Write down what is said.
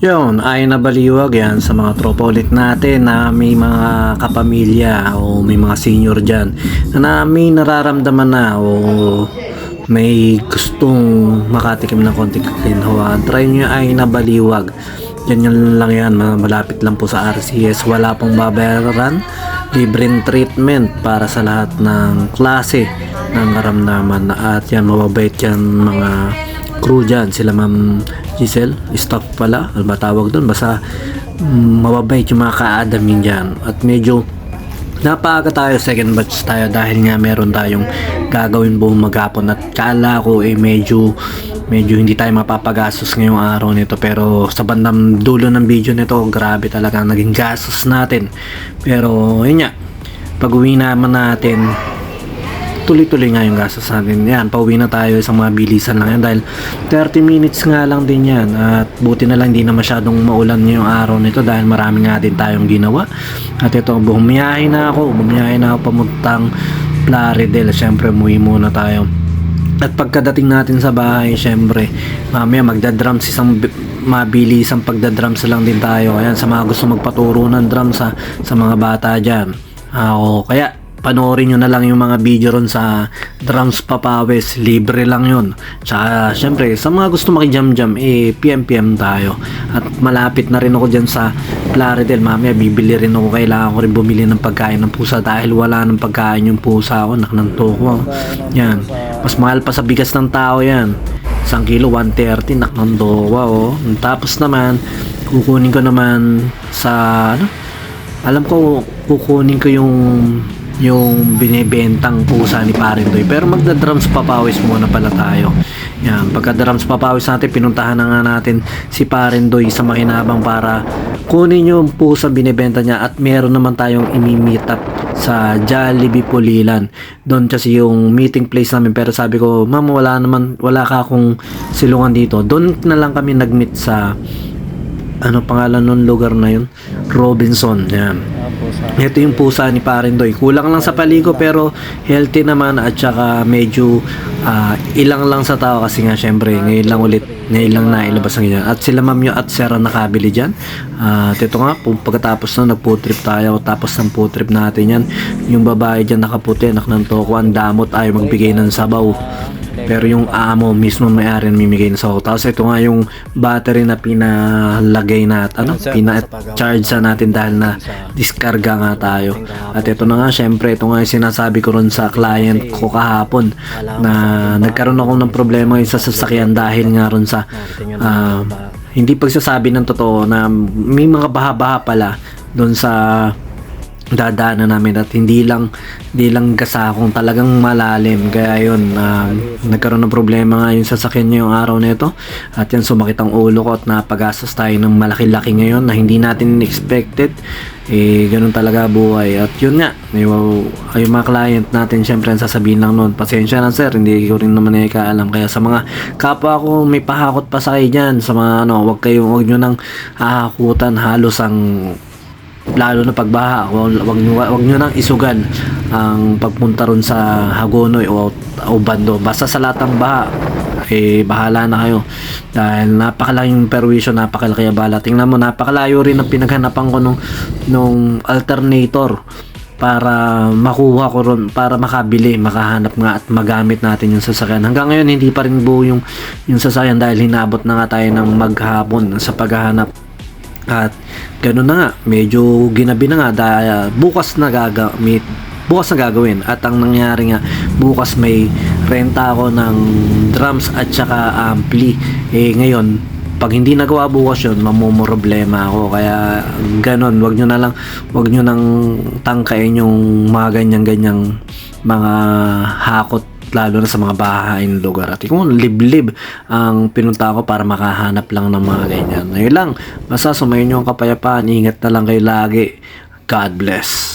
Yun, ay nabaliwag yan sa mga tropa ulit natin na may mga kapamilya o may mga senior dyan na may nararamdaman na o may gustong makatikim ng konting kakinhawa. Try nyo ay nabaliwag. Yan yun lang yan, ma- malapit lang po sa RCS. Wala pong babayaran. Libreng treatment para sa lahat ng klase ng karamdaman. At yan, mababait yan mga crew dyan, sila ma'am Giselle, staff pala, ano ba tawag doon? Basta mm, mababait yung mga ka-adamin dyan. At medyo napaaga tayo, second batch tayo dahil nga meron tayong gagawin buong maghapon at kala ko eh medyo medyo hindi tayo mapapagastos ngayong araw nito pero sa bandang dulo ng video nito grabe talaga naging gastos natin pero yun nga pag uwi naman natin tuloy-tuloy nga yung gastos natin. Yan, pauwi na tayo isang mga bilisan lang yan dahil 30 minutes nga lang din yan at buti na lang hindi na masyadong maulan ngayong araw nito dahil marami nga din tayong ginawa. At ito, bumiyahe na ako, bumiyahe na ako pamuntang Plaridel. Siyempre, umuwi muna tayo. At pagkadating natin sa bahay, syempre, mamaya magda-drums isang bi- mabilis ang pagda-drums lang din tayo. Ayan, sa mga gusto magpaturo ng drums sa, sa mga bata dyan. Ako, kaya panoorin nyo na lang yung mga video ron sa Drums Papawes. Libre lang yun. Tsaka, syempre, sa mga gusto makijam-jam, eh, PM-PM tayo. At malapit na rin ako dyan sa Plaridel. Mamaya, bibili rin ako. Kailangan ko rin bumili ng pagkain ng pusa dahil wala ng pagkain yung pusa ko. Naknanto ko. Yan. Mas mahal pa sa bigas ng tao yan. Isang kilo, 130. Naknandowa, oh. Tapos naman, kukunin ko naman sa, ano, alam ko kukunin ko yung yung binibentang pusa ni Parindoy pero magda-drums papawis muna pala tayo yan pagka drums papawis natin pinuntahan na nga natin si Parindoy sa makinabang para kunin yung pusa binibenta niya at meron naman tayong imi-meet up sa Jollibee Pulilan doon kasi yung meeting place namin pero sabi ko ma'am wala naman wala ka akong silungan dito doon na lang kami nag-meet sa ano pangalan ng lugar na yun? Robinson. Yan. Ito yung pusa ni Parindoy. Kulang lang sa paligo pero healthy naman at saka medyo ah, ilang lang sa tao kasi nga syempre ngayon lang ulit ngayon lang nailabas ang ganyan. At sila ma'am yung at sir ang nakabili dyan. At ito nga, pagkatapos na nag trip tayo, tapos ng food trip natin yan, yung babae dyan nakaputi, anak ng toko, ang damot ay magbigay ng sabaw. Pero yung amo mismo may-ari mimigay na sa Tapos ito nga yung battery na pinalagay na ano, pina-charge sa natin dahil na diskarga nga tayo. At ito na nga, syempre, ito nga yung sinasabi ko ron sa client ko kahapon na nagkaroon ako ng problema sa sasakyan dahil nga ron sa ah, hindi pagsasabi ng totoo na may mga baha-baha pala doon sa dadaanan namin at hindi lang hindi lang gasakong talagang malalim. Kaya yun um, nagkaroon ng problema nga yung sasakyan niya yung araw nito at yan sumakit ang ulo ko at napagastos tayo ng malaki-laki ngayon na hindi natin expected. Eh ganun talaga buhay. At yun nga yung, yung mga client natin syempre ang sasabihin lang noon pasensya na sir hindi ko rin naman ikaalam kaya sa mga kapwa ko may pahakot pa sa kayo sa mga ano wag kayong wag nyo nang hahakutan halos ang lalo na pagbaha wag, wag, wag nyo nang isugan ang pagpunta ron sa Hagonoy o, o Bando. Basta sa latang baha eh bahala na kayo. Dahil napakalaking perwisyo napakalaki ang bala tingnan mo napakalayo rin ang pinaghanapan ko nung, nung alternator para makuha ko ron para makabili makahanap nga at magamit natin yung sasakyan. Hanggang ngayon hindi pa rin buo yung, yung sasakyan dahil hinabot na nga tayo ng maghapon sa paghahanap at gano'n na nga, medyo ginabi na nga dahil bukas na gagamit bukas na gagawin. At ang nangyari nga bukas may renta ako ng drums at saka ampli. Eh ngayon pag hindi nagawa bukas yun mamumroblema ako. Kaya ganon wag nyo na lang wag nyo nang tangkain yung mga ganyan ganyang mga hakot lalo na sa mga bahain lugar. At kung liblib ang pinunta ko para makahanap lang ng mga ganyan. Ngayon lang, basta sumayin nyo ang kapayapaan, ingat na lang kayo lagi. God bless.